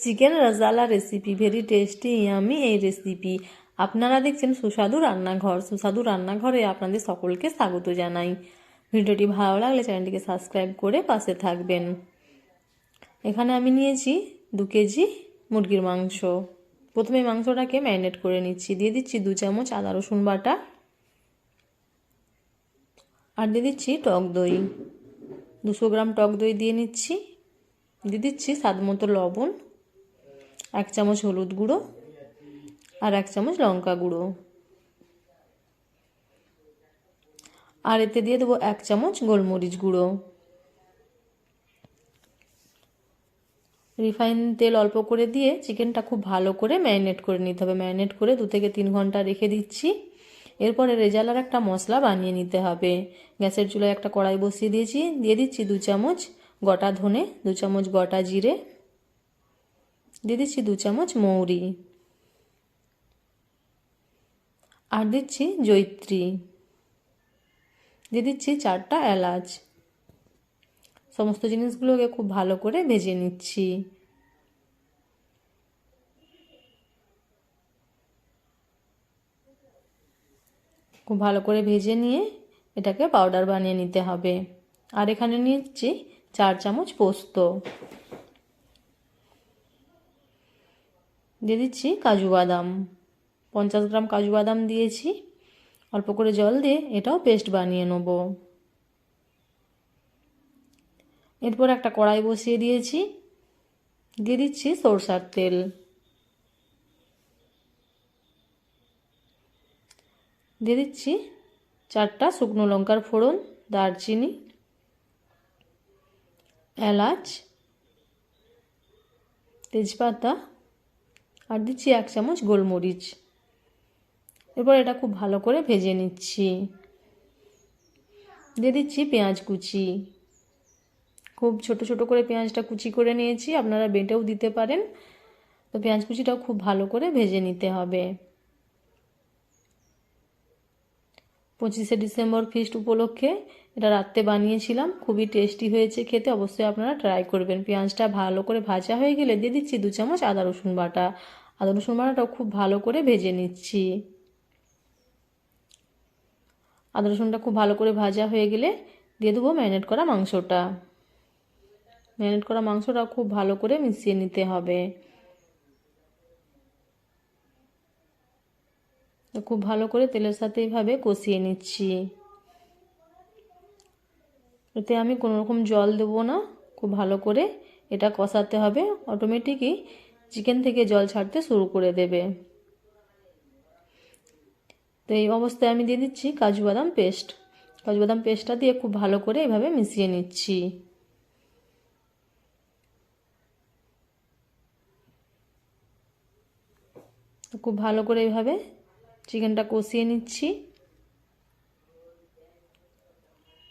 Chicken রসালা recipe very tasty yummy এই recipe আপনারা দেখছেন সুস্বাদু রান্নাঘর। সুস্বাদু রান্নাঘরে আপনাদের সকলকে স্বাগত জানাই। ভিডিওটি ভালো লাগলে চ্যানেলটিকে সাবস্ক্রাইব করে পাশে থাকবেন। এখানে আমি নিয়েছি দু কেজি মুরগির মাংস। প্রথমে মাংসটাকে ম্যারিনেট করে নিচ্ছি। দিয়ে দিচ্ছি দু চামচ আদা রসুন বাটা আর দিয়ে দিচ্ছি টক দই। দুশো গ্রাম টক দই দিয়ে নিচ্ছি। দিয়ে দিচ্ছি স্বাদ মতো লবণ। এক চামচ হলুদ গুঁড়ো আর এক চামচ লঙ্কা গুঁড়ো। আর এতে দিয়ে দেবো এক চামচ গোলমরিচ গুঁড়ো। রিফাইন তেল অল্প করে দিয়ে চিকেনটা খুব ভালো করে ম্যারিনেট করে নিতে হবে। ম্যারিনেট করে দু থেকে তিন ঘণ্টা রেখে দিচ্ছি। এরপরে রেজালার একটা মশলা বানিয়ে নিতে হবে। গ্যাসের চুলায় একটা কড়াই বসিয়ে দিয়েছি। দিয়ে দিচ্ছি দু চামচ গোটা ধনে, দু চামচ গোটা জিরে দিয়ে দিচ্ছি দু চামচ মৌরি। আর দিচ্ছি জৈত্রী। দিয়ে দিচ্ছি চারটা এলাচ। সমস্ত জিনিসগুলোকে খুব ভালো করে ভেজে নিচ্ছি। খুব ভালো করে ভেজে নিয়ে এটাকে পাউডার বানিয়ে নিতে হবে। আর এখানে নিচ্ছি চার চামচ পোস্ত। দিয়ে দিচ্ছি কাজু বাদাম। পঞ্চাশ গ্রাম কাজু বাদাম দিয়েছি। অল্প করে জল দিয়ে এটাও পেস্ট বানিয়ে নেব। এরপর একটা কড়াই বসিয়ে দিয়েছি। দিয়ে দিচ্ছি সরষার তেল। দিয়ে দিচ্ছি চারটা শুকনো লঙ্কার ফোড়ন, দারচিনি, এলাচ, তেজপাতা আর দিচ্ছি এক চামচ গোলমরিচ। এরপর এটা খুব ভালো করে ভেজে নিচ্ছি। দিয়ে দিচ্ছি পেঁয়াজ কুচি। খুব ছোট ছোট করে পেঁয়াজটা কুচি করে নিয়েছি, আপনারা বেটেও দিতে পারেন। তো পেঁয়াজ কুচিটাও খুব ভালো করে ভেজে নিতে হবে। পঁচিশে ডিসেম্বর ফিস্ট উপলক্ষে এটা রাত্রে বানিয়েছিলাম। খুবই টেস্টি হয়েছে খেতে, অবশ্যই আপনারা ট্রাই করবেন। পেঁয়াজটা ভালো করে ভাজা হয়ে গেলে দিয়ে দিচ্ছি দু চামচ আদা রসুন বাটা। আদা রসুন বাটাটাও খুব ভালো করে ভেজে নিচ্ছি। আদা রসুনটা খুব ভালো করে ভাজা হয়ে গেলে দিয়ে দেবো ম্যারিনেট করা মাংসটা। ম্যারিনেট করা মাংসটা খুব ভালো করে মিশিয়ে নিতে হবে। খুব ভালো করে তেলের সাথে এইভাবে কষিয়ে নিচ্ছি। এতে আমি কোনো রকম জল দেবো না। খুব ভালো করে এটা কষাতে হবে। অটোমেটিকই চিকেন থেকে জল ছাড়তে শুরু করে দেবে। তো এই অবস্থায় আমি দিয়ে দিচ্ছি কাজু বাদাম পেস্ট। কাজু বাদাম পেস্টটা দিয়ে খুব ভালো করে এভাবে মিশিয়ে নিচ্ছি। খুব ভালো করে এইভাবে চিকেনটা কষিয়ে নিচ্ছি।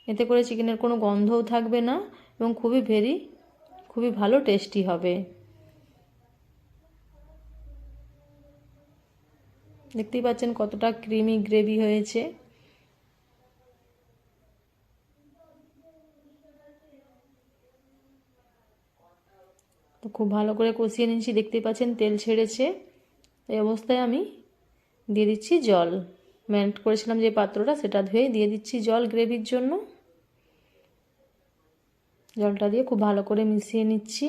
এতে করে চিকেনের কোনো গন্ধও থাকবে না এবং খুবই ভেরি, খুবই ভালো টেস্টি হবে। দেখতেই পাচ্ছেন কতটা ক্রিমি গ্রেভি হয়েছে। তো খুব ভালো করে কষিয়ে নিচ্ছি, দেখতেই পাচ্ছেন তেল ছেড়েছে। এই অবস্থায় আমি দিয়ে দিচ্ছি জল। ম্যারিনেট করেছিলাম যে পাত্রটা, সেটা ধুয়ে দিয়ে দিচ্ছি জল গ্রেভির জন্য। জলটা দিয়ে খুব ভালো করে মিশিয়ে নিচ্ছি।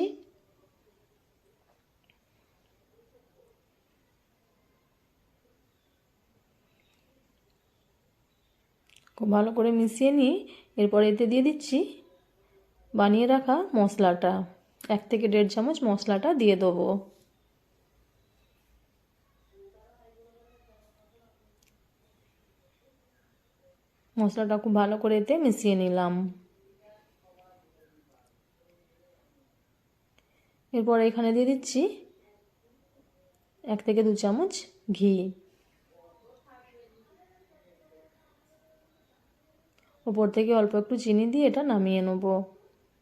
খুব ভালো করে মিশিয়ে নিয়ে এরপর এতে দিয়ে দিচ্ছি বানিয়ে রাখা মশলাটা। এক থেকে দেড় চামচ মশলাটা দিয়ে দেবো। মশলাটা খুব ভালো করে এতে মিশিয়ে নিলাম। এরপর এখানে দিয়ে দিচ্ছি এক থেকে দু চামচ ঘি। ওপর থেকে অল্প একটু চিনি দিয়ে এটা নামিয়ে নেব।